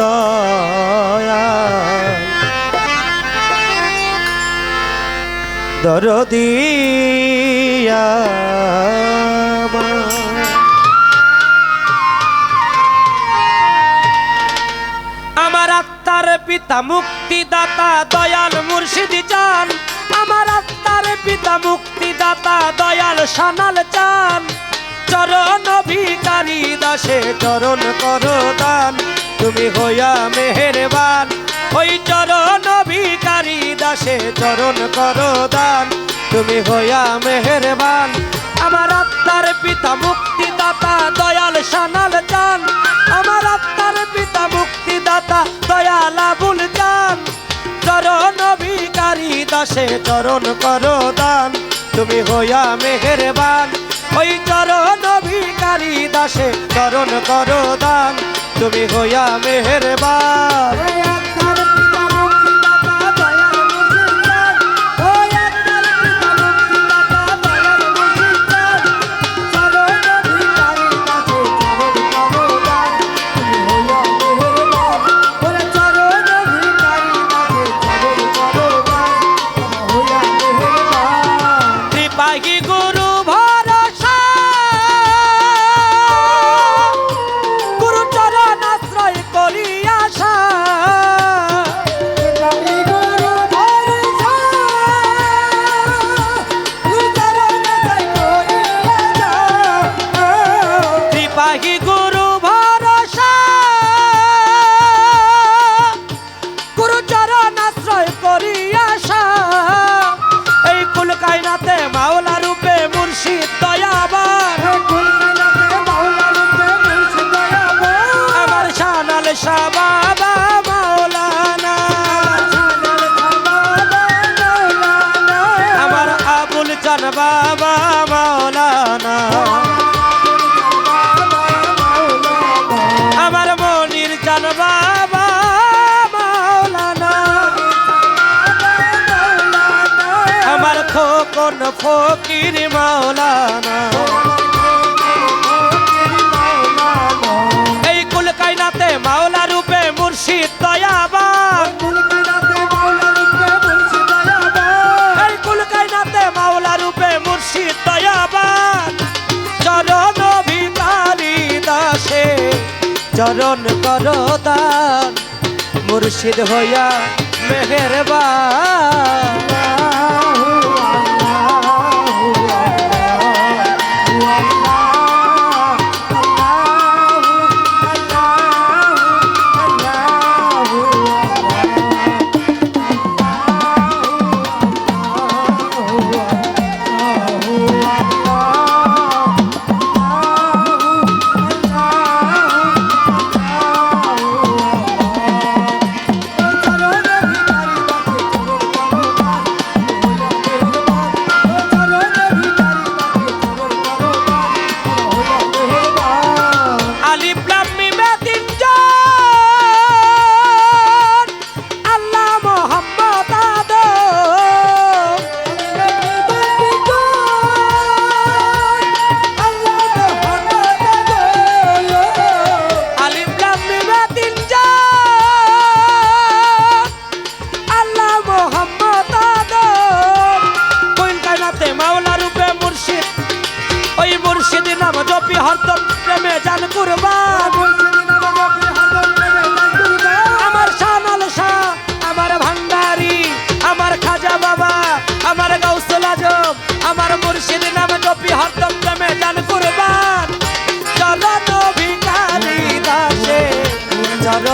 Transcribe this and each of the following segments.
দয়া দরদিয়া। আমার আত্মার পিতা মুক্তিদাতা দয়াল মুর্শিদি চান। আমার আত্মার পিতা মুক্তিদাতা দয়াল সানাল চান। চরণ ভিকারি দাসে চরণ করো দান তুমি হইয়া মেহেরবান। ওই চরণ ভিকারি দাসে চরণ করো দান তুমি হইয়া মেহেরবান। আমার আত্মার পিতা মুক্তিদাতা দয়াল সানাল চান। আমার আত্মার পিতা মুক্তিদাতা দয়াল আবুল চান। চরণ ভিকারি দাসে চরণ করো দান তুমি হইয়া মেহেরবান। ওই চরণ ভিকারি দাসে চরণ করো দান তুমি হইয়া মেহেরবান। বাবা মাওলানা। আমার মনির চান বাবা মাওলানা। আমার খোকন ফকির মাওলানা। এই কুল কায়নাতে মাওলা রূপে মুর্শিদ চরণ কর দান মুর্শিদ হইয়া মেহেরবান।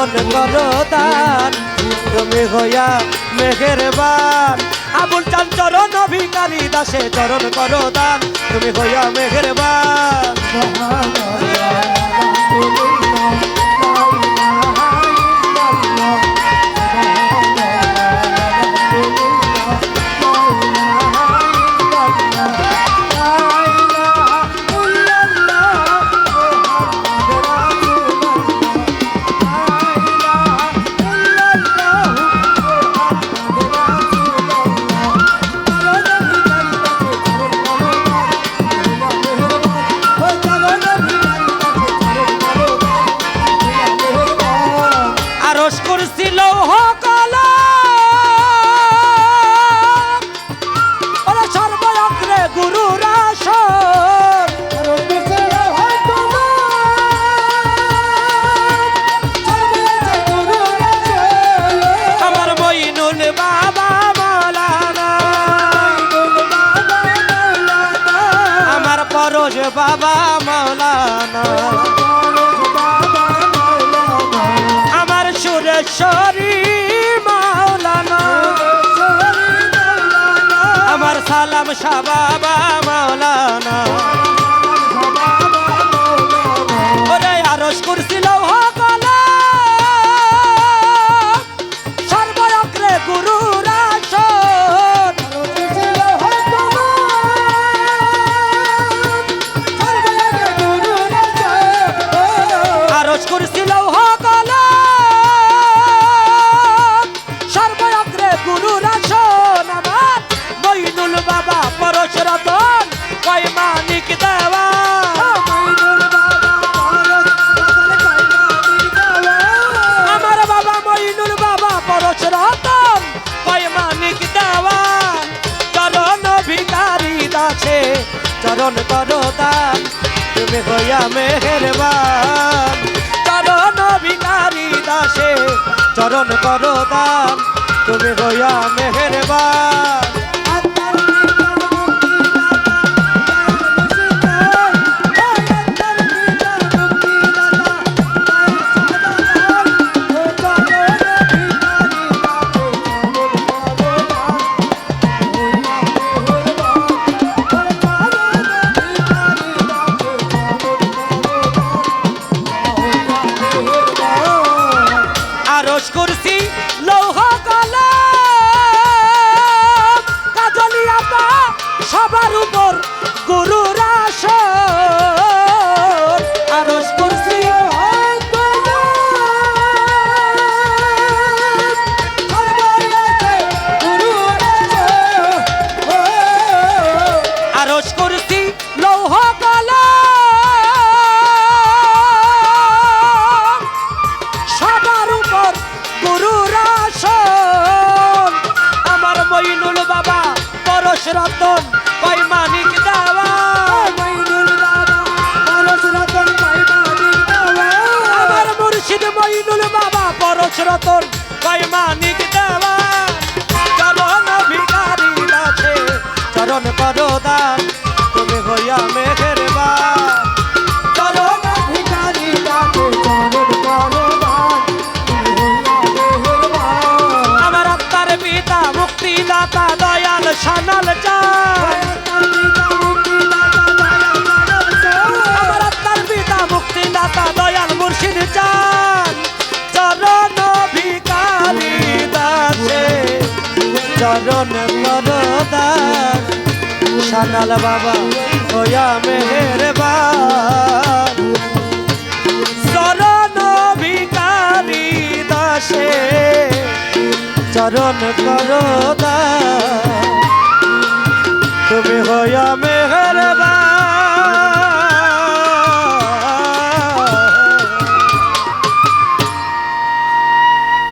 চরণ করো দান। তুমি হইয়া মেঘেরবান আবুল চান চরণ ভিকারি দাসে চরণ করো দান। তুমি হইয়া মেঘেরবান লৌহ পরশ বাবা মাওলানা। আমার সুরেশ্বরী মাওলানা। আমার সালাম শাহ বাবা মাওলানা। চরণ করো দান তুমি হইয়া মেহেরবান। চরণ ভিকারি দাসে চরণ করো দান তুমি হইয়া মেহেরবান। রতন কয় মানিক দেওয়া। চরণ ভিকারি আছে চরণ করো দান তুমি হইয়া মেঘের চরণ আমার আত্মার পিতা, মুক্তিদাতা, দয়াল, সানাল চায় চরণ করদান সানাল বাবা হইয়া মেহেরবান। চরণ ভিকারি দাসে চরণ তুমি হইয়া মেহের